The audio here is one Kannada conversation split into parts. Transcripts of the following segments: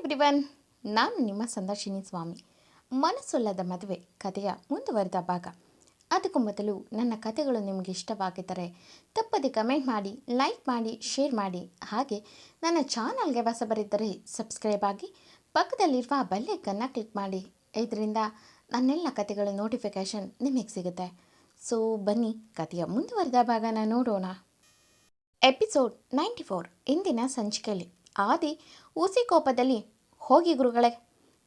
ಎವ್ರಿವನ್ ನಾನು ನಿಮ್ಮ ಸಂದರ್ಶಿನಿ ಸ್ವಾಮಿ. ಮನಸ್ಸೊಲ್ಲದ ಮದುವೆ ಕಥೆಯ ಮುಂದುವರೆದ ಭಾಗ. ಅದಕ್ಕೂ ಮೊದಲು ನನ್ನ ಕಥೆಗಳು ನಿಮಗೆ ಇಷ್ಟವಾಗಿದ್ದರೆ ತಪ್ಪದೆ ಕಮೆಂಟ್ ಮಾಡಿ ಲೈಕ್ ಮಾಡಿ ಶೇರ್ ಮಾಡಿ. ಹಾಗೆ ನನ್ನ ಚಾನಲ್ಗೆ ಹೊಸಬರಿದ್ದರೆ ಸಬ್ಸ್ಕ್ರೈಬ್ ಆಗಿ ಪಕ್ಕದಲ್ಲಿರುವ ಬೆಲ್ಲೈಕನ್ನು ಕ್ಲಿಕ್ ಮಾಡಿ. ಇದರಿಂದ ನನ್ನೆಲ್ಲ ಕಥೆಗಳ ನೋಟಿಫಿಕೇಷನ್ ನಿಮಗೆ ಸಿಗುತ್ತೆ. ಸೊ ಬನ್ನಿ, ಕಥೆಯ ಮುಂದುವರೆದ ಭಾಗನ ನೋಡೋಣ. ಎಪಿಸೋಡ್ ನೈಂಟಿ ಫೋರ್ ಇಂದಿನ ಸಂಚಿಕೆಯಲ್ಲಿ. ಆದಿ ಹುಸಿ ಕೋಪದಲ್ಲಿ ಹೋಗಿ ಗುರುಗಳೇ,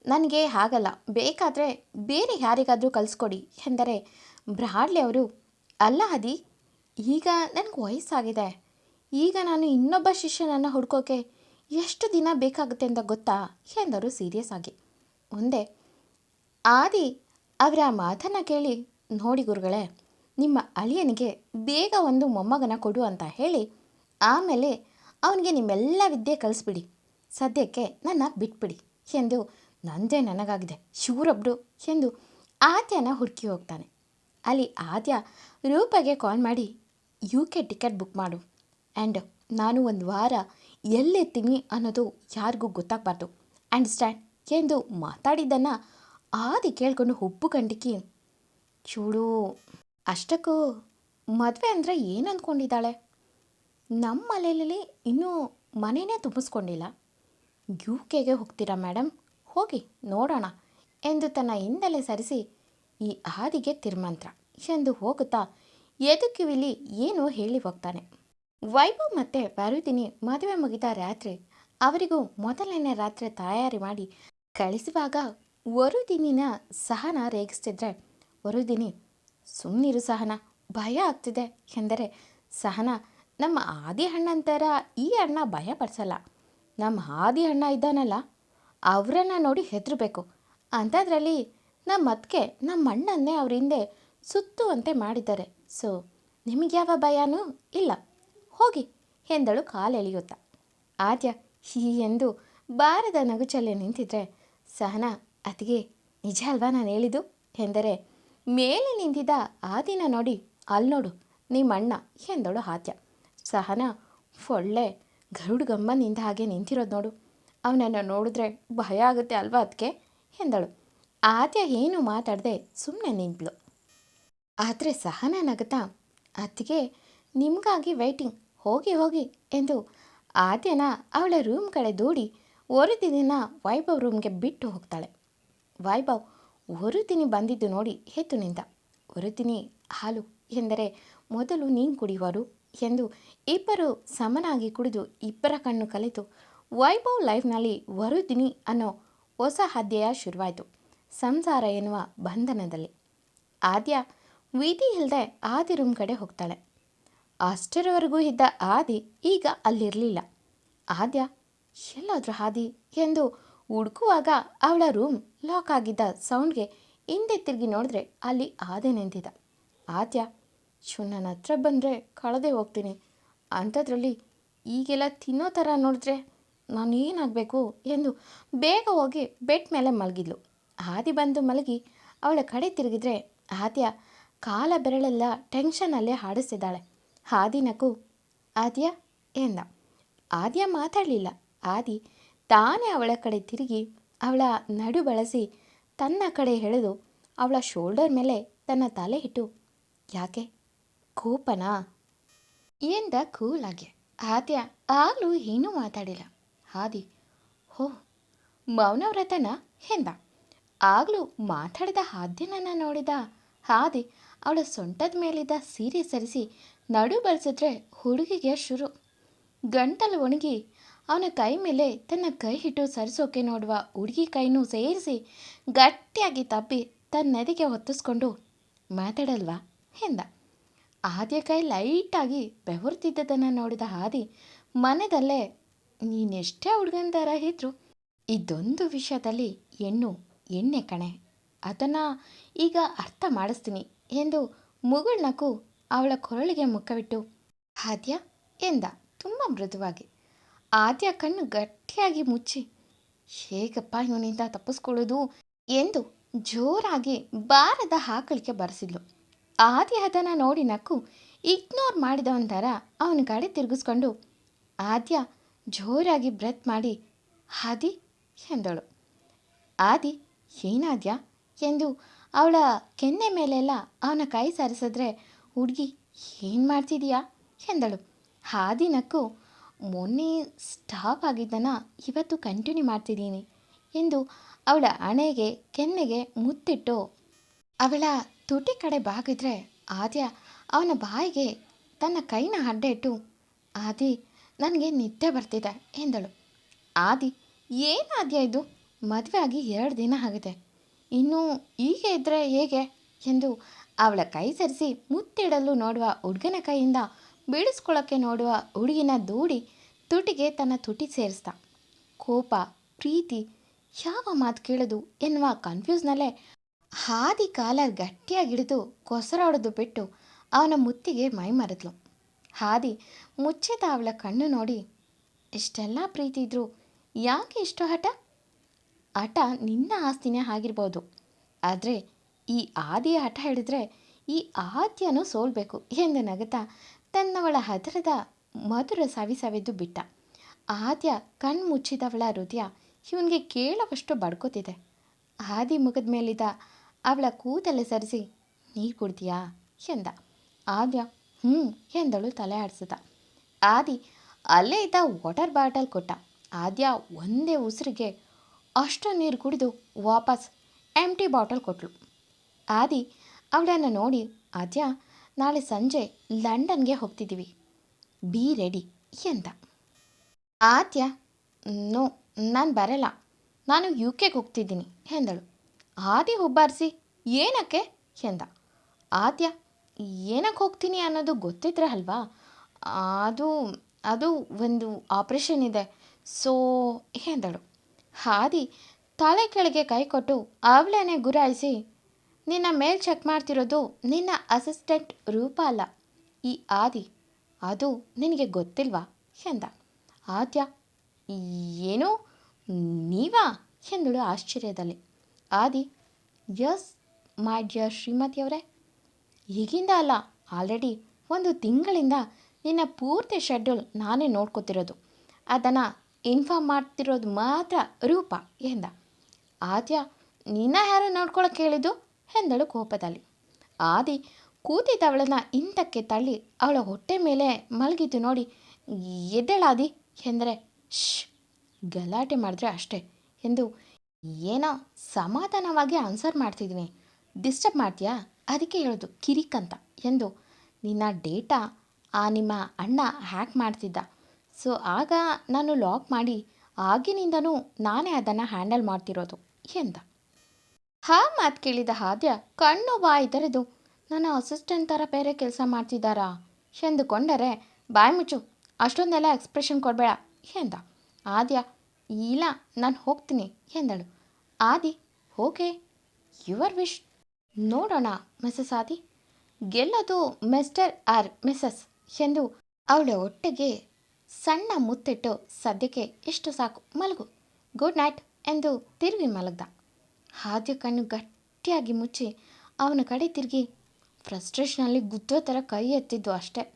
ನನಗೆ ಹಾಗಲ್ಲ. ಬೇಕಾದರೆ ಬೇರೆ ಯಾರಿಗಾದರೂ ಕಲಿಸ್ಕೊಡಿ ಎಂದರೆ ಬ್ರಾಡ್ಲಿ ಅವರು, ಅಲ್ಲ ಆದಿ, ಈಗ ನನಗೆ ವಯಸ್ಸಾಗಿದೆ. ಈಗ ನಾನು ಇನ್ನೊಬ್ಬ ಶಿಷ್ಯನನ್ನು ಹುಡ್ಕೋಕೆ ಎಷ್ಟು ದಿನ ಬೇಕಾಗುತ್ತೆ ಅಂತ ಗೊತ್ತಾ ಎಂದರು ಸೀರಿಯಸ್ ಆಗಿ. ಮುಂದೆ ಆದಿ ಅವರ ಮಾತನ್ನು ಕೇಳಿ, ನೋಡಿ ಗುರುಗಳೇ, ನಿಮ್ಮ ಅಳಿಯನಿಗೆ ಬೇಗ ಒಂದು ಮೊಮ್ಮಗನ ಕೊಡು ಅಂತ ಹೇಳಿ, ಆಮೇಲೆ ಅವನಿಗೆ ನಿಮ್ಮೆಲ್ಲ ವಿದ್ಯೆ ಕಲಿಸ್ಬಿಡಿ. ಸದ್ಯಕ್ಕೆ ನನ್ನ ಬಿಟ್ಬಿಡಿ ಎಂದು ನಂದೇ ನನಗಾಗಿದೆ. ಶಿವರೊಬ್ರು ಎಂದು ಆದ್ಯನ ಹುಡುಕಿ ಹೋಗ್ತಾನೆ. ಅಲ್ಲಿ ಆದ್ಯ ರೂಪಗೆ ಕಾಲ್ ಮಾಡಿ ಯು ಕೆ ಟಿಕೆಟ್ ಬುಕ್ ಮಾಡು. ಆ್ಯಂಡ್ ನಾನು ಒಂದು ವಾರ ಎಲ್ಲಿರ್ತೀನಿ ಅನ್ನೋದು ಯಾರಿಗೂ ಗೊತ್ತಾಗಬಾರ್ದು. ಅಂಡರ್ಸ್ಟ್ಯಾಂಡ್ ಎಂದು ಮಾತಾಡಿದ್ದನ್ನು ಆದಿ ಕೇಳಿಕೊಂಡು ಹುಬ್ಬು ಕಂಡಿಕ್ಕಿ ಚೂಡು, ಅಷ್ಟಕ್ಕೂ ಮದುವೆ ಅಂದರೆ ಏನು ಅಂದ್ಕೊಂಡಿದ್ದಾಳೆ ನಮ್ಮ ಮನೆಯಲ್ಲಿ ಇನ್ನೂ ಮನೆಯೇ ತುಂಬಿಸ್ಕೊಂಡಿಲ್ಲ. ಯು ಕೆಗೆ ಹೋಗ್ತೀರಾ ಮೇಡಮ್ ಹೋಗಿ ನೋಡೋಣ ಎಂದು ತನ್ನ ಹಿಂದಲೆ ಸರಿಸಿ ಈ ಹಾದಿಗೆ ತಿರ್ಮಂತ್ರ. ಎಂದು ಹೋಗುತ್ತಾ ಎದುಕಿವಿಲಿ ಏನು ಹೇಳಿ ಹೋಗ್ತಾನೆ. ವೈಭವ್ ಮತ್ತು ಬರುದಿನಿ ಮದುವೆ ಮುಗಿದ ರಾತ್ರಿ ಅವರಿಗೂ ಮೊದಲನೇ ರಾತ್ರಿ ತಯಾರಿ ಮಾಡಿ ಕಳಿಸುವಾಗ ವರುದಿನಿನ ಸಹನ ರೇಗಿಸ್ತಿದ್ರೆ, ವರುದಿನಿ ಸುಮ್ಮನಿರು ಸಹನ, ಭಯ ಆಗ್ತಿದೆ ಎಂದರೆ, ಸಹನ ನಮ್ಮ ಆದಿ ಅಣ್ಣನ ಈ ಅಣ್ಣ ಭಯ ಪಡಿಸಲ್ಲ ನಮ್ಮ ಆದಿ ಅಣ್ಣ ಇದ್ದಾನಲ್ಲ, ಅವರನ್ನು ನೋಡಿ ಹೆದರಬೇಕು. ಅಂಥದ್ರಲ್ಲಿ ನಮ್ಮ ಅದಕ್ಕೆ ನಮ್ಮ ಅಣ್ಣನ್ನೇ ಅವ್ರ ಹಿಂದೆ ಸುತ್ತುವಂತೆ ಮಾಡಿದ್ದಾರೆ. ಸೊ, ನಿಮಗೆ ಯಾವ ಭಯನೂ ಇಲ್ಲ. ಹೋಗಿ, ಎಂದಳು ಕಾಲೆಳೆಯುತ್ತಾ ಆದ್ಯ, ಹೀ ಎಂದು ಬಾರದ ನಗುಚಲ್ಲೇ ನಿಂತಿದ್ರೆ, ಸಹನ ಅತಿಗೆ ನಿಜ ಅಲ್ವಾ ನಾನು ಹೇಳಿದ್ದು? ಎಂದರೆ, ಮೇಲೆ ನಿಂತಿದ್ದ ಆದಿನ ನೋಡಿ ಅಲ್ಲಿ ನೋಡು ನಿಮ್ಮ ಅಣ್ಣ ಎಂದಳು ಆದ್ಯ. ಸಹನ ಒಳ್ಳೆ ಗರುಡ ಗಂಬನಿಂದ ಹಾಗೆ ನಿಂತಿರೋದು ನೋಡು. ಅವನನ್ನು ನೋಡಿದ್ರೆ ಭಯ ಆಗುತ್ತೆ ಅಲ್ವಾ ಅದಕ್ಕೆ ಎಂದಳು. ಆದ್ಯ ಏನು ಮಾತಾಡದೆ ಸುಮ್ಮನೆ ನಿಂತಳು. ಆದರೆ ಸಹನ ನಗುತ್ತಾ, ಅತ್ತಿಗೆ, ನಿಮಗಾಗಿ ವೈಟಿಂಗ್ ಹೋಗಿ ಹೋಗಿ ಎಂದು ಆದ್ಯನ ಅವಳ ರೂಮ್ ಕಡೆ ದೂಡಿ ದಿನ ವೈಭವ್ ರೂಮ್ಗೆ ಬಿಟ್ಟು ಹೋಗ್ತಾಳೆ. ವೈಭವ್ ಹೊರುತಿನಿ ಬಂದಿದ್ದು ನೋಡಿ ಎದ್ದು ನಿಂತ ಹಾಲು ಎಂದರೆ ಮೊದಲು ನೀನು ಕುಡಿಯುವರು ಎಂದು ಇಬ್ಬರು ಸಮನಾಗಿ ಕುಡಿದು ಇಬ್ಬರ ಕಣ್ಣು ಕಲಿತು, ವೈಭವ್ ಲೈಫ್ನಲ್ಲಿ ವರುದಿನಿ ಅನ್ನೋ ಹೊಸ ಅಧ್ಯಾಯ ಶುರುವಾಯಿತು, ಸಂಸಾರ ಎನ್ನುವ ಬಂಧನದಲ್ಲಿ. ಆದ್ಯ ವಿಧಿ ಇಲ್ಲದೆ ಆದಿ ರೂಮ್ ಕಡೆ ಹೋಗ್ತಾಳೆ. ಅಷ್ಟರವರೆಗೂ ಇದ್ದ ಆದಿ ಈಗ ಅಲ್ಲಿರಲಿಲ್ಲ. ಆದ್ಯ, ಎಲ್ಲಾದರೂ ಆದಿ ಎಂದು ಹುಡುಕುವಾಗ ಅವಳ ರೂಮ್ ಲಾಕ್ ಆಗಿದ್ದ ಸೌಂಡ್ಗೆ ಹಿಂದೆ ತಿರುಗಿ ನೋಡಿದ್ರೆ ಅಲ್ಲಿ ಆದೆ ನಿಂತಿದ್ದ. ಆದ್ಯ ಶು ನನ್ನ ಹತ್ರ ಬಂದರೆ ಕಳೆದೇ ಹೋಗ್ತೀನಿ. ಅಂಥದ್ರಲ್ಲಿ ಈಗೆಲ್ಲ ತಿನ್ನೋ ಥರ ನೋಡಿದ್ರೆ ನಾನು ಏನಾಗಬೇಕು ಎಂದು ಬೇಗ ಹೋಗಿ ಬೆಡ್ ಮೇಲೆ ಮಲಗಿದ್ಲು. ಹಾದಿ ಬಂದು ಮಲಗಿ ಅವಳ ಕಡೆ ತಿರುಗಿದ್ರೆ ಆದ್ಯ ಕಾಲ ಬೆರಳೆಲ್ಲ ಟೆನ್ಷನಲ್ಲೇ ಹಾಡಿಸ್ತಿದ್ದಾಳೆ. ಹಾದಿ ನಕು ಆದ್ಯ ಎಂದ ಆದ್ಯ ಮಾತಾಡಲಿಲ್ಲ. ಆದಿ ತಾನೇ ಅವಳ ಕಡೆ ತಿರುಗಿ ಅವಳ ನಡು ಬಳಸಿ ತನ್ನ ಕಡೆ ಎಳೆದು ಅವಳ ಶೋಲ್ಡರ್ ಮೇಲೆ ತನ್ನ ತಲೆ ಇಟ್ಟು, ಯಾಕೆ? ಕೋಪನಾ? ಎಂದ ಕೂಲಾಗೆ ಆದ್ಯ ಆಗಲೂ ಏನೂ ಮಾತಾಡಿಲ್ಲ. ಹಾದಿ ಹೋ, ಮೌನವ್ರತನ ಎಂದ. ಆಗಲೂ ಮಾತಾಡಿದ ಆದ್ಯನನ್ನು ನೋಡಿದ. ಹಾದಿ ಅವಳ ಸೊಂಟದ ಮೇಲಿದ್ದ ಸೀರೆ ಸರಿಸಿ ನಡು ಬಳಸಿದ್ರೆ ಹುಡುಗಿಗೆ ಶುರು. ಗಂಟಲು ಒಣಗಿ ಅವನ ಕೈ ಮೇಲೆ ತನ್ನ ಕೈ ಹಿಟ್ಟು ಸರಿಸೋಕೆ ನೋಡುವ ಹುಡುಗಿ ಕೈನೂ ಸೇರಿಸಿ ಗಟ್ಟಿಯಾಗಿ ತಪ್ಪಿ ತನ್ನೆದೆಗೆ ಹೊತ್ತಿಸ್ಕೊಂಡು ಮಾತಾಡಲ್ವಾ ಎಂದ. ಆದ್ಯ ಕೈ ಲೈಟಾಗಿ ಬೆವರ್ತಿದ್ದದನ್ನು ನೋಡಿದ ಆದಿ ಮನೆಯಲ್ಲೇ ನೀನೆಷ್ಟೇ ಹುಡುಗನ ಥರ ಇದ್ರು, ಇದೊಂದು ವಿಷಯದಲ್ಲಿ ಹೆಣ್ಣು ಎಣ್ಣೆ ಕಣೆ. ಅದನ್ನು ಈಗ ಅರ್ಥ ಮಾಡಿಸ್ತೀನಿ ಎಂದು ಮುಗುಳ್ನಕ್ಕು ಅವಳ ಕೊರಳಿಗೆ ಮುಖವಿಟ್ಟು, ಆದ್ಯ ಎಂದ ತುಂಬ ಮೃದುವಾಗಿ. ಆದ್ಯ ಕಣ್ಣು ಗಟ್ಟಿಯಾಗಿ ಮುಚ್ಚಿ, ಹೇಗಪ್ಪ ಇವನಿಂದ ತಪ್ಪಿಸ್ಕೊಳ್ಳೋದು ಎಂದು ಜೋರಾಗಿ ಬಾರದ ಹಾಕಲಿಕ್ಕೆ ಬರೆಸಿದ್ಲು. ಆದಿ ಅದನ್ನು ನೋಡಿ ನಕ್ಕು. ಇಗ್ನೋರ್ ಮಾಡಿದವನ ಥರ ಅವನ ಗಾಡಿ ತಿರುಗಿಸ್ಕೊಂಡು, ಆದ್ಯ, ಜೋರಾಗಿ ಬ್ರೆತ್ ಮಾಡಿ, ಆದಿ, ಎಂದಳು. ಆದಿ, ಏನಾದ್ಯ? ಎಂದು ಅವಳ ಕೆನ್ನೆ ಮೇಲೆಲ್ಲ ಅವನ ಕೈ ಸರಿಸಿದ್ರೆ, ಹುಡುಗಿ, ಏನು ಮಾಡ್ತಿದೀಯಾ? ಎಂದಳು. ಹಾದಿ ನಕ್ಕು, ಮೊನ್ನೆ ಸ್ಟಾಪ್ ಆಗಿದ್ದನ ಇವತ್ತು ಕಂಟಿನ್ಯೂ ಮಾಡ್ತಿದ್ದೀನಿ, ಎಂದು ಅವಳ ಹಣೆಗೆ ಕೆನ್ನೆಗೆ ಮುತ್ತಿಟ್ಟು ಅವಳ ತುಟಿ ಕಡೆ ಬಾಗಿದ್ರೆ ಆದ್ಯ ಅವನ ಬಾಯಿಗೆ ತನ್ನ ಕೈನ ಅಡ್ಡ ಇಟ್ಟು ಆದಿ, ನನಗೆ ನಿದ್ದೆ ಬರ್ತಿದೆ ಎಂದಳು. ಆದಿ ಏನಾದ್ಯ ಇದು? ಮದುವೆ ಆಗಿ ಎರಡು ದಿನ ಆಗಿದೆ. ಇನ್ನು ಹೀಗೆ ಇದ್ದರೆ ಹೇಗೆ? ಎಂದು ಅವಳ ಕೈ ಸರಿಸಿ ಮುತ್ತಿಡಲು ನೋಡುವ ಹುಡುಗನ ಕೈಯಿಂದ ಬೀಳಿಸ್ಕೊಳ್ಳೋಕ್ಕೆ ನೋಡುವ ಹುಡುಗಿನ ದೂಡಿ ತುಟಿಗೆ ತನ್ನ ತುಟಿ ಸೇರಿಸ್ದ. ಕೋಪ, ಪ್ರೀತಿ, ಯಾವ ಮಾತು ಕೇಳೋದು ಎನ್ನುವ ಕನ್ಫ್ಯೂಸ್ನಲ್ಲೇ ಹಾದಿ ಕಾಲ ಗಟ್ಟಿಯಾಗಿಡಿದು ಕೊಸರಾಡೋದು ಬಿಟ್ಟು ಅವನ ಮುತ್ತಿಗೆ ಮೈ ಮರೆದ್ಲು. ಹಾದಿ ಮುಚ್ಚಿದ ಅವಳ ಕಣ್ಣು ನೋಡಿ, ಇಷ್ಟೆಲ್ಲ ಪ್ರೀತಿ ಇದ್ರು ಯಾಕೆ ಇಷ್ಟು ಹಠ? ಹಠ ನಿನ್ನ ಆಸ್ತಿನೇ ಆಗಿರ್ಬೋದು. ಆದರೆ ಈ ಆದಿಯ ಹಠ ಹಿಡಿದ್ರೆ ಈ ಆದ್ಯನೂ ಸೋಲ್ಬೇಕು ಎಂದು ನಗುತ್ತಾ ತನ್ನವಳ ಹದರದ ಮಧುರ ಸವಿ ಸವಿದು ಬಿಟ್ಟ. ಆದ್ಯ ಕಣ್ಣು ಮುಚ್ಚಿದವಳ ಹೃದಯ ಇವನಿಗೆ ಕೇಳುವಷ್ಟು ಬಡ್ಕೋತಿದೆ. ಆದಿ ಮುಖದ ಮೇಲಿದ್ದ ಅವಳ ಕೂದಲೆ ಸರಿಸಿ ನೀರು ಕುಡ್ತೀಯಾ ಎಂದ ಆದ್ಯ ಹ್ಞೂ ಎಂದಳು ತಲೆ ಆಡಿಸಿದ ಆದಿ ಅಲ್ಲೇ ಇದ್ದ ವಾಟರ್ ಬಾಟಲ್ ಕೊಟ್ಟ ಆದ್ಯ ಒಂದೇ ಉಸಿರಿಗೆ ಅಷ್ಟು ನೀರು ಕುಡಿದು ವಾಪಸ್ ಎಂಟಿ ಬಾಟಲ್ ಕೊಟ್ಟಳು ಆದಿ ಅವಳನ್ನು ನೋಡಿ ಆದ್ಯ ನಾಳೆ ಸಂಜೆ ಲಂಡನ್ಗೆ ಹೋಗ್ತಿದ್ದೀವಿ ಬಿ ರೆಡಿ ಎಂದ ಆದ್ಯ ನೋ ನಾನು ಬರಲ್ಲ ನಾನು ಯು ಕೆಗೆ ಹೋಗ್ತಿದ್ದೀನಿ ಎಂದಳು ಆದಿ ಹುಬ್ಬಾರಿಸಿ, ಏನಕ್ಕೆ? ಎಂದ. ಆದ್ಯ, ಏನಕ್ಕೆ ಹೋಗ್ತೀನಿ ಅನ್ನೋದು ಗೊತ್ತಿದ್ರೆ ಅಲ್ವಾ? ಅದು ಅದು ಒಂದು ಆಪ್ರೇಷನ್ ಇದೆ. ಸೋ, ಎಂದಳು. ಹಾದಿ ತಲೆ ಕೆಳಗೆ ಕೈ ಕೊಟ್ಟು ಅವಳೇನೆ ಗುರಾಯಿಸಿ, ನಿನ್ನ ಮೇಲ್ ಚೆಕ್ ಮಾಡ್ತಿರೋದು ನಿನ್ನ ಅಸಿಸ್ಟೆಂಟ್ ರೂಪ ಅಲ್ಲ. ಈ ಆದಿ, ಅದು ನಿನಗೆ ಗೊತ್ತಿಲ್ವಾ? ಎಂದ. ಆದ್ಯ, ಏನು? ನೀವಾ? ಎಂದಳು ಆಶ್ಚರ್ಯದಲ್ಲಿ. ಆದಿ, ಯಸ್ ಮೈ ಡಿಯರ್ ಶ್ರೀಮತಿಯವರೇ ಈಗಿಂದ ಅಲ್ಲ, ಆಲ್ರೆಡಿ ಒಂದು ತಿಂಗಳಿಂದ ನಿನ್ನ ಪೂರ್ತಿ ಶೆಡ್ಯೂಲ್ ನಾನೇ ನೋಡ್ಕೋತಿರೋದು. ಅದನ್ನು ಇನ್ಫಾರ್ಮ್ ಮಾಡ್ತಿರೋದು ಮಾತ್ರ ರೂಪ ಎಂದ. ಆದ್ಯ ನಿನ್ನ ಯಾರು ನೋಡ್ಕೊಳಕ್ಕೆ ಹೇಳಿದ್ದು? ಎಂದಳು ಕೋಪದಲ್ಲಿ. ಆದಿ ಕೂತಿದ್ದವಳನ್ನು ಹಿಂದಕ್ಕೆ ತಳ್ಳಿ ಅವಳ ಹೊಟ್ಟೆ ಮೇಲೆ ಮಲಗಿದ್ದು ನೋಡಿ ಎದ್ದೇಳಾದಿ ಎಂದರೆ ಶ್ ಗಲಾಟೆ ಮಾಡಿದ್ರೆ ಅಷ್ಟೇ ಎಂದು ಏನೋ ಸಮಾಧಾನವಾಗಿ ಆನ್ಸರ್ ಮಾಡ್ತಿದ್ವಿ. ಡಿಸ್ಟರ್ಬ್ ಮಾಡ್ತೀಯಾ? ಅದಕ್ಕೆ ಹೇಳೋದು, ಕಿರಿಕ್ ಅಂತ. ಎಂದು, ನಿನ್ನ ಡೇಟಾ ಆ ನಿಮ್ಮ ಅಣ್ಣ ಹ್ಯಾಕ್ ಮಾಡ್ತಿದ್ದ. ಸೊ ಆಗ ನಾನು ಲಾಕ್ ಮಾಡಿ, ಆಗಿನಿಂದನೂ ನಾನೇ ಅದನ್ನು ಹ್ಯಾಂಡಲ್ ಮಾಡ್ತಿರೋದು, ಎಂದ. ಹಾ ಮಾತು ಕೇಳಿದ ಹಾದ್ಯ ಕಣ್ಣು ಬಾಯಿ ತೆರೆದು ನನ್ನ ಅಸಿಸ್ಟೆಂಟ್ ಥರ ಬೇರೆ ಕೆಲಸ ಮಾಡ್ತಿದ್ದಾರಾ? ಎಂದುಕೊಂಡರೆ, ಬಾಯ್ ಮುಚ್ಚು, ಅಷ್ಟೊಂದೆಲ್ಲ ಎಕ್ಸ್ಪ್ರೆಷನ್ ಕೊಡಬೇಡ, ಎಂದ. ಆದ್ಯ ಇಲ್ಲ, ನಾನು ಹೋಗ್ತೀನಿ, ಎಂದಳು. Adi okay your wish. ನೋಡೋಣ ಮಿಸಸ್ ಆದಿ. ಗೆಲ್ಲೋದು ಮಿಸ್ಟರ್ ಆರ್ ಮಿಸಸ್ ಎಂದು ಅವಳ ಒಟ್ಟಿಗೆ ಸಣ್ಣ ಮುತ್ತಿಟ್ಟು ಸದ್ಯಕ್ಕೆ ಇಷ್ಟು ಸಾಕು, ಮಲಗು. ಗುಡ್ ನೈಟ್, ಎಂದು ತಿರುಗಿ ಮಲಗ್ದ. ಆದ್ಯ ಕಣ್ಣು ಗಟ್ಟಿಯಾಗಿ ಮುಚ್ಚಿ ಅವನ ಕಡೆ ತಿರುಗಿ. ಫ್ರಸ್ಟ್ರೇಷನಲ್ಲಿ ಗುದ್ದೋ ಥರ ಕೈ ಎತ್ತಿದ್ದು ಅಷ್ಟೇ.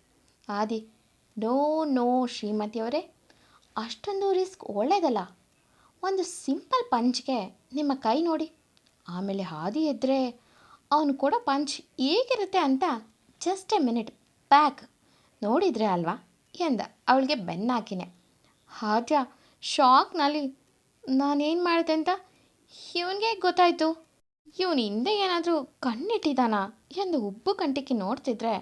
ಆದಿ, ನೋ ನೋ, ಶ್ರೀಮತಿಯವರೇ ಅಷ್ಟೊಂದು ರಿಸ್ಕ್ ಒಳ್ಳೆಯದಲ್ಲ ಒಂದು ಸಿಂಪಲ್ ಪಂಚ್ಗೆ ನಿಮ್ಮ ಕೈ ನೋಡಿ. ಆಮೇಲೆ ಹಾದಿ ಎದ್ದರೆ ಅವನು ಕೊಡೋ ಪಂಚ್ ಹೇಗಿರುತ್ತೆ ಅಂತ ಜಸ್ಟ್ ಎ ಮಿನಿಟ್ ಬ್ಯಾಕ್ ನೋಡಿದ್ರೆ ಅಲ್ವಾ? ಎಂದ ಅವಳಿಗೆ ಬೆನ್ನಾಕಿನೆ ಹಾದ್ಯ ಶಾಕ್ನಲ್ಲಿ ನಾನೇನು ಮಾಡಿದೆ ಅಂತ ಇವನಿಗೆ ಗೊತ್ತಾಯಿತು. ಇವನು ಹಿಂದೆ ಏನಾದರೂ ಕಣ್ಣಿಟ್ಟಿದ್ದಾನಾ ಎಂದು ಉಬ್ಬು ಕಂಟಿಕ್ಕಿ ನೋಡ್ತಿದ್ರೆ,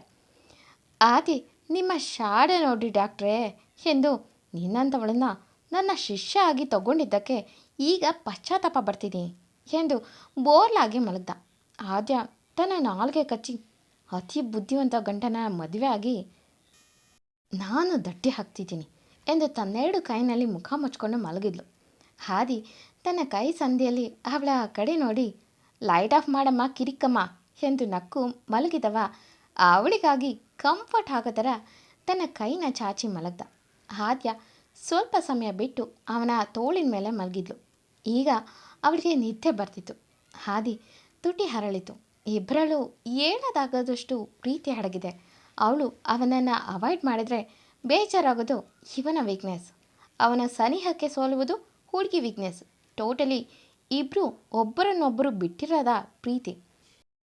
ಆದಿ, ನಿಮ್ಮ ಶಾಡೆ ನೋಡಿ ಡಾಕ್ಟ್ರೇ ಎಂದು ನಿನ್ನಂಥವಳನ್ನ ನನ್ನ ಶಿಷ್ಯ ಆಗಿ ತಗೊಂಡಿದ್ದಕ್ಕೆ ಈಗ ಪಶ್ಚಾತ್ತಾಪ ಬರ್ತಿದ್ದೀನಿ ಎಂದು ಬೋರ್ಲಾಗಿ ಮಲಗ್ದ. ಆದ್ಯ ತನ್ನ ನಾಲ್ಗೆ ಕಚ್ಚಿ ಅತಿ ಬುದ್ಧಿವಂತ ಗಂಟನ ಮದುವೆ ಆಗಿ, ನಾನು ದಟ್ಟಿ ಹಾಕ್ತಿದ್ದೀನಿ ಎಂದು ತನ್ನೆರಡು ಕೈನಲ್ಲಿ ಮುಖ ಮುಚ್ಕೊಂಡು ಮಲಗಿದ್ಲು. ಹಾದಿ ತನ್ನ ಕೈ ಸಂದಿಯಲ್ಲಿ ಅವಳ ಕಡೆ ನೋಡಿ ಲೈಟ್ ಆಫ್ ಮಾಡಮ್ಮ, ಕಿರಿಕಮ್ಮ ಎಂದು ನಕ್ಕು ಮಲಗಿದವ. ಅವಳಿಗಾಗಿ ಕಂಫರ್ಟ್ ಆಗೋ ಥರ ತನ್ನ ಕೈನ ಚಾಚಿ ಮಲಗ್ದ. ಆದ್ಯ ಸ್ವಲ್ಪ ಸಮಯ ಬಿಟ್ಟು ಅವನ ತೋಳಿನ ಮೇಲೆ ಮಲಗಿದ್ಲು. ಈಗ ಅವಳಿಗೆ ನಿದ್ದೆ ಬರ್ತಿತ್ತು. ಹಾದಿ ತುಟಿ ಹರಳಿತು. ಇಬ್ಬರಲ್ಲೂ ಏಳದಾಗದಷ್ಟು ಪ್ರೀತಿ ಅಡಗಿದೆ ಅವಳು ಅವನನ್ನು ಅವಾಯ್ಡ್ ಮಾಡಿದರೆ ಬೇಜಾರಾಗೋದು ಇವನ ವೀಕ್ನೆಸ್ ಅವನ ಸನಿಹಕ್ಕೆ ಸೋಲುವುದು ಹುಡುಗಿ ವೀಕ್ನೆಸ್ ಟೋಟಲಿ ಇಬ್ಬರು ಒಬ್ಬರನ್ನೊಬ್ಬರು ಬಿಟ್ಟಿರೋದ ಪ್ರೀತಿ.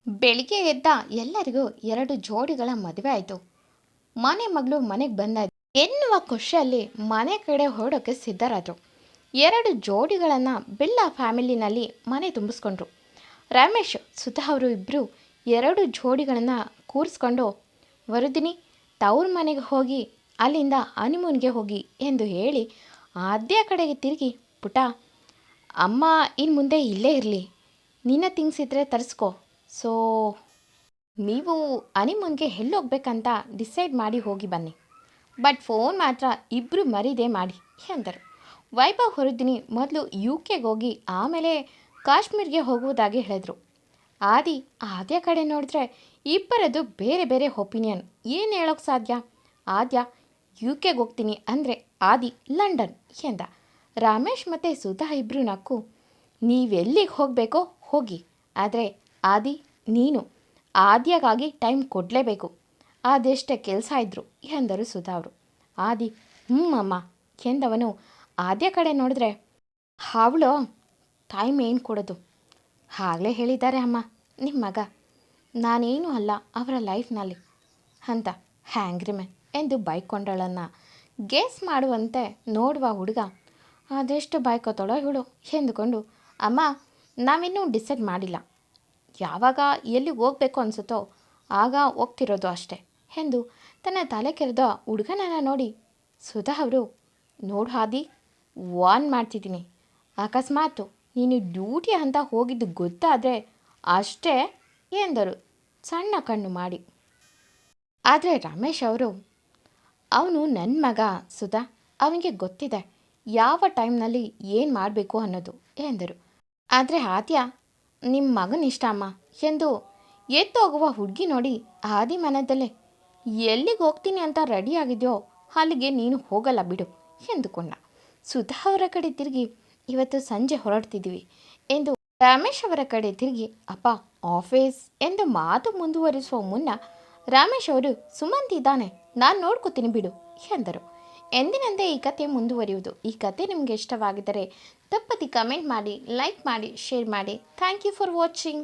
ಬೆಳಿಗ್ಗೆ ಎದ್ದ ಎಲ್ಲರಿಗೂ ಎರಡು ಜೋಡಿಗಳ ಮದುವೆ ಆಯಿತು. ಮನೆ ಮಗಳು ಮನೆಗೆ ಬಂದ ಎನ್ನುವ ಖುಷಿಯಲ್ಲಿ ಮನೆ ಕಡೆ ಹೊರಡೋಕ್ಕೆ ಸಿದ್ಧರಾದರು. ಎರಡು ಜೋಡಿಗಳನ್ನು ಬಿಲ್ಲಾ ಫ್ಯಾಮಿಲಿನಲ್ಲಿ ಮನೆ ತುಂಬಿಸ್ಕೊಂಡ್ರು. ರಮೇಶ್, ಸುಧಾ ಅವರು ಇಬ್ಬರು ಎರಡು ಜೋಡಿಗಳನ್ನು ಕೂರಿಸ್ಕೊಂಡು, ವರುದಿನಿ, ತವ್ರ ಮನೆಗೆ ಹೋಗಿ, ಅಲ್ಲಿಂದ ಹನಿಮೂನ್ಗೆ ಹೋಗಿ ಎಂದು ಹೇಳಿ ಆದ್ಯ ಕಡೆಗೆ ತಿರುಗಿ, ಪುಟ, ಅಮ್ಮ ಇನ್ನು ಮುಂದೆ ಇಲ್ಲೇ ಇರಲಿ. ನಿನ್ನ ಥಿಂಗ್ಸ್ ಇದ್ದರೆ ತರಿಸ್ಕೊ. ಸೊ, ನೀವು ಹನಿಮೂನ್ಗೆ ಎಲ್ಲೋಗ್ಬೇಕಂತ ಡಿಸೈಡ್ ಮಾಡಿ ಹೋಗಿ ಬನ್ನಿ. ಬಟ್ ಫೋನ್ ಮಾತ್ರ ಇಬ್ಬರು ಮರಿದೆ ಮಾಡಿ ಎಂದರು. ವೈಭವ್ ಹೊರದಿನಿ ಮೊದಲು ಯು ಕೆಗೆ ಹೋಗಿ ಆಮೇಲೆ ಕಾಶ್ಮೀರ್ಗೆ ಹೋಗುವುದಾಗಿ ಹೇಳಿದ್ರು. ಆದಿ, ಆದ್ಯ ಕಡೆ ನೋಡಿದ್ರೆ ಇಬ್ಬರದು ಬೇರೆ ಬೇರೆ ಒಪಿನಿಯನ್. ಏನು ಹೇಳೋಕ್ಕೆ ಸಾಧ್ಯ? ಆದ್ಯ ಯು ಕೆಗೆ ಹೋಗ್ತೀನಿ ಅಂದರೆ ಆದಿ ಲಂಡನ್ ಎಂದ. ರಮೇಶ್ ಮತ್ತು ಸುಧಾ ಇಬ್ಬರು ನಕ್ಕು, ನೀವೆಲ್ಲಿಗೆ ಹೋಗಬೇಕೋ ಹೋಗಿ. ಆದರೆ ಆದಿ, ನೀನು ಆದ್ಯಗಾಗಿ ಟೈಮ್ ಕೊಡಲೇಬೇಕು. ಅದೆಷ್ಟೇ ಕೆಲಸ ಇದ್ರು ಎಂದರು ಸುಧಾ ಅವರು. ಆದಿ ಹ್ಞೂ ಅಮ್ಮ ಎಂದವನು, ಆದ್ಯ ಕಡೆ ನೋಡಿದ್ರೆ ಅವಳು ಟೈಮ್ ಏನು ಕೊಡೋದು. ಆಗಲೇ ಹೇಳಿದ್ದಾರೆ ಅಮ್ಮ ನಿಮ್ಮ ಮಗ. ನಾನೇನು ಅಲ್ಲ, ಅವರ ಲೈಫ್ನಲ್ಲಿ ಅಂತ ಹ್ಯಾಂಗ್ರಿ ಮ್ಯಾನ್ ಎಂದು ಬೈಕೊಂಡಳನ್ನು. ಗೇಸ್ ಮಾಡುವಂತೆ ನೋಡುವ ಹುಡುಗ. ಅದೆಷ್ಟು ಬಾಯ್ಕೋತಾಳೋ ಇವಳು ಎಂದುಕೊಂಡು, ಅಮ್ಮ, ನಾವಿನ್ನೂ ಡಿಸೈಡ್ ಮಾಡಿಲ್ಲ. ಯಾವಾಗ ಎಲ್ಲಿ ಹೋಗಬೇಕು ಅನಿಸುತ್ತೋ, ಆಗ ಹೋಗ್ತಿರೋದು ಅಷ್ಟೇ. ಎಂದು ತನ್ನ ತಲೆ ಕೆರೆದ ಹುಡುಗನನ್ನ ನೋಡಿ ಸುಧಾ ಅವರು, ನೋಡು ಹಾದಿ ವಾನ್ ಮಾಡ್ತಿದ್ದೀನಿ. ಅಕಸ್ಮಾತ್ ನೀನು ಡ್ಯೂಟಿ ಅಂತ ಹೋಗಿದ್ದು ಗೊತ್ತಾದರೆ ಅಷ್ಟೇ ಎಂದರು ಸಣ್ಣ ಕಣ್ಣು ಮಾಡಿ. ಆದರೆ ರಮೇಶ್ ಅವರು, ಅವನು ನನ್ನ ಮಗ ಸುಧಾ, ಅವನಿಗೆ ಗೊತ್ತಿದೆ ಯಾವ ಟೈಮ್ನಲ್ಲಿ ಏನು ಮಾಡಬೇಕು ಅನ್ನೋದು ಎಂದರು. ಆದರೆ ಆದ್ಯ ನಿಮ್ಮ ಮಗನಿಷ್ಟ ಅಮ್ಮ ಎಂದು ಎದ್ದೋಗುವ ಹುಡುಗಿ ನೋಡಿ ಆದಿ ಮನದಲ್ಲೇ ಎಲ್ಲಿಗೆ ಹೋಗ್ತೀನಿ ಅಂತ ರೆಡಿ ಆಗಿದೆಯೋ, ಅಲ್ಲಿಗೆ ನೀನು ಹೋಗಲ್ಲ ಬಿಡು ಎಂದುಕೊಂಡ. ಸುಧಾ ಅವರ ಕಡೆ ತಿರುಗಿ, ಇವತ್ತು ಸಂಜೆ ಹೊರಡ್ತಿದ್ದೀವಿ ಎಂದು ರಮೇಶ್ ಅವರ ಕಡೆ ತಿರುಗಿ, ಅಪ್ಪ ಆಫೀಸ್ ಎಂದು ಮಾತು ಮುಂದುವರಿಸುವ ಮುನ್ನ ರಮೇಶ್ ಅವರು, ಸುಮಂತ್ ಇದ್ದಾನೆ, ನಾನು ನೋಡ್ಕೋತೀನಿ ಬಿಡು ಎಂದರು. ಎಂದಿನಂತೆ ಈ ಕತೆ ಮುಂದುವರಿಯುವುದು. ಈ ಕತೆ ನಿಮಗೆ ಇಷ್ಟವಾಗಿದ್ದರೆ ತಪ್ಪದಿ ಕಮೆಂಟ್ ಮಾಡಿ ಲೈಕ್ ಮಾಡಿ ಶೇರ್ ಮಾಡಿ. Thank you for watching